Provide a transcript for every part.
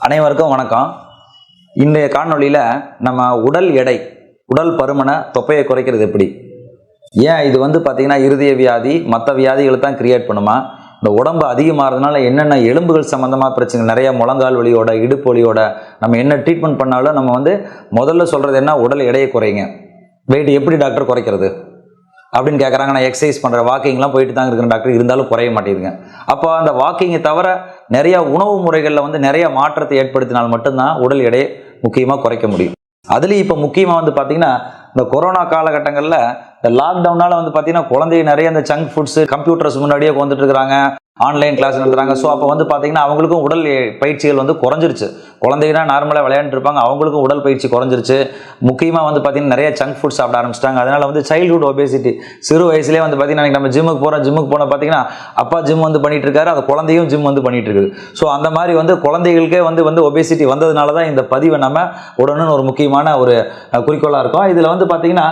அனைவருக்கும் வணக்கம். இன்றைய காணொலியில் நம்ம உடல் எடை உடல் பருமனை தொப்பையை குறைக்கிறது எப்படி? ஏன் இது வந்து பார்த்திங்கன்னா இருதய வியாதி மற்ற வியாதிகளை தான் கிரியேட் பண்ணுமா? இந்த உடம்பு அதிகமாகிறதுனால என்னென்ன எலும்புகள் சம்மந்தமாக பிரச்சனை நிறைய முழங்கால் வலியோட இடுப்பு வலியோட நம்ம என்ன ட்ரீட்மெண்ட் பண்ணாலும் நம்ம வந்து முதல்ல சொல்கிறது என்ன? உடல் எடையை குறைங்க. வெயிட் எப்படி டாக்டர் குறைக்கிறது? அப்படின்னு கேட்குறாங்க நான் எக்ஸசைஸ் பண்ணுறேன் வாக்கிங்லாம் போயிட்டு தான் இருக்கிறேன் டாக்டர் இருந்தாலும் குறைய மாட்டேங்குதுங்க. அப்போ அந்த வாக்கிங்கை தவிர நிறையா உணவு முறைகளில் வந்து நிறைய மாற்றத்தை ஏற்படுத்தினால் மட்டும்தான் உடல் எடையை முக்கியமாக குறைக்க முடியும். அதுலேயும் இப்போ முக்கியமாக வந்து பார்த்தீங்கன்னா இந்த கொரோனா காலகட்டங்களில் இந்த லாக்டவுனால் வந்து பார்த்தீங்கன்னா குழந்தைங்க நிறைய இந்த ஜங்க் ஃபுட்ஸு கம்ப்யூட்டர்ஸ் முன்னாடியே வந்துட்டு இருக்கிறாங்க. ஆன்லைன் கிளாஸ் நடத்துகிறாங்க ஸோ அப்போ வந்து பார்த்தீங்கன்னா அவங்களுக்கும் உடல் பயிற்சிகள் வந்து குறைஞ்சிருச்சு. குழந்தைங்கன்னா நார்மலாக விளையாண்டுட்டு இருப்பாங்க அவங்களுக்கும் உடல் பயிற்சி குறைஞ்சிருச்சு. முக்கியமாக வந்து பார்த்தீங்கன்னா நிறைய ஜங்க் ஃபுட் சாப்பிட ஆரம்பிச்சிட்டாங்க. அதனால் வந்து சைல்ட்ஹுட் ஒபேசிட்டி சிறு வயசுலேயே வந்து பார்த்தீங்கன்னா நம்ம ஜிம்முக்கு போகிறோம் ஜிம்முக்கு போனால் பார்த்தீங்கன்னா அப்பா ஜிம் வந்து பண்ணிகிட்டு இருக்காரு அந்த குழந்தையும் ஜிம் வந்து பண்ணிட்டு இருக்குது ஸோ அந்த மாதிரி வந்து குழந்தைகளுக்கே வந்து வந்து ஒபேசிட்டி வந்ததுனால தான் இந்த பதிவை நம்ம உடனே ஒரு முக்கியமான ஒரு குறிக்கோளாக இருக்கும். இதில் வந்து பார்த்தீங்கன்னா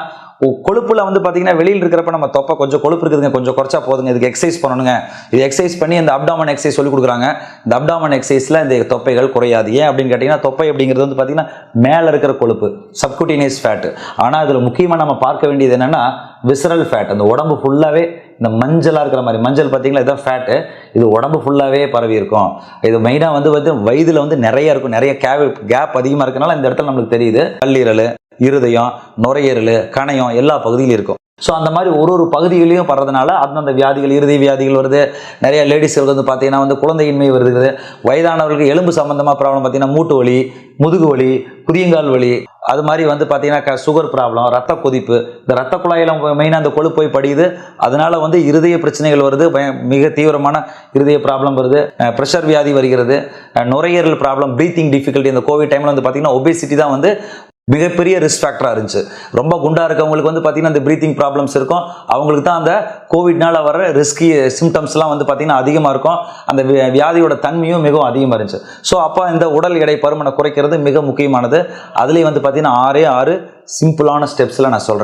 கொழுப்புல வந்து பார்த்தீங்கன்னா வெளியில் இருக்கிறப்ப நம்ம தொப்பை கொஞ்சம் கொழுப்பு இருக்குதுங்க. கொஞ்சம் குறைச்சா போதுங்க. இதுக்கு எக்ஸசைஸ் பண்ணணுங்க. இது எக்ஸசைஸ் பண்ணி இந்த அப்டாமன் எக்ஸசைஸ் சொல்லி கொடுக்குறாங்க. இந்த அப்டாமன் எக்ஸசைஸில் இந்த தொப்பைகள் குறையாது. ஏன் அப்படின்னு கேட்டிங்கன்னா தொப்பை அப்படிங்கிறது வந்து பார்த்தீங்கன்னா மேலே இருக்கிற கொழுப்பு சப்குட்டினியஸ் ஃபேட்டு ஆனால் இதில் முக்கியமாக நம்ம பார்க்க வேண்டியது என்னென்னா விசரல் ஃபேட் அந்த உடம்பு ஃபுல்லாகவே இந்த மஞ்சளாக இருக்கிற மாதிரி மஞ்சள் பார்த்தீங்களா இதான் ஃபேட்டு இது உடம்பு ஃபுல்லாகவே பரவி இருக்கும். இது மெயினாக வந்து வந்து வயதில் வந்து நிறைய இருக்கும். நிறைய கேப் கேப் அதிகமாக இருக்கனால இந்த இடத்துல நம்மளுக்கு தெரியுது. கல்லீரல் இருதயம் நுரையீரல் கணையம் எல்லா பகுதியிலும் இருக்கும். ஸோ அந்த மாதிரி ஒரு ஒரு பகுதிகளையும் படுறதுனால அந்தந்த வியாதிகள் இருதய வியாதிகள் வருது. நிறைய லேடிஸ்களுக்கு வந்து பார்த்தீங்கன்னா வந்து குழந்தையின்மை வருது. வயதானவர்களுக்கு எலும்பு சம்மந்தமாக ப்ராப்ளம் பார்த்தீங்கன்னா மூட்டு வலி முதுகு வலி குதியங்கால் வலி. அது மாதிரி வந்து பார்த்தீங்கன்னா சுகர் ப்ராப்ளம் ரத்த கொதிப்பு. இந்த ரத்த குழாயில் மெயினாக அந்த கொழுப்பு போய் படியுது. அதனால வந்து இருதய பிரச்சனைகள் வருது. மிக தீவிரமான இருதய ப்ராப்ளம் வருது. ப்ரெஷர் வியாதி வருகிறது. நுரையீரல் ப்ராப்ளம் ப்ரீத்திங் டிஃபிகல்ட்டி இந்த கோவிட் டைமில் வந்து பார்த்தீங்கன்னா ஒபேசிட்டி தான் வந்து மிகப்பெரிய ரிஸ்க் ஃபேக்டராக இருந்துச்சு. ரொம்ப குண்டாக இருக்கவங்களுக்கு வந்து பார்த்தீங்கன்னா அந்த ப்ரீத்திங் ப்ராப்ளம்ஸ் இருக்கும். அவங்களுக்கு தான் அந்த கோவிட்னால வர ரிஸ்கி சிம்டம்ஸ்லாம் வந்து பார்த்தீங்கன்னா அதிகமாக இருக்கும். அந்த வியாதியோட தன்மையும் மிகவும் அதிகமாக இருந்துச்சு. ஸோ அப்போ இந்த உடல் எடை பருமனை குறைக்கிறது மிக முக்கியமானது. அதுலேயும் வந்து பார்த்தீங்கன்னா ஆறே ஆறு சிம்பிளான ஸ்டெப்ஸில் நான் சொல்கிறேன்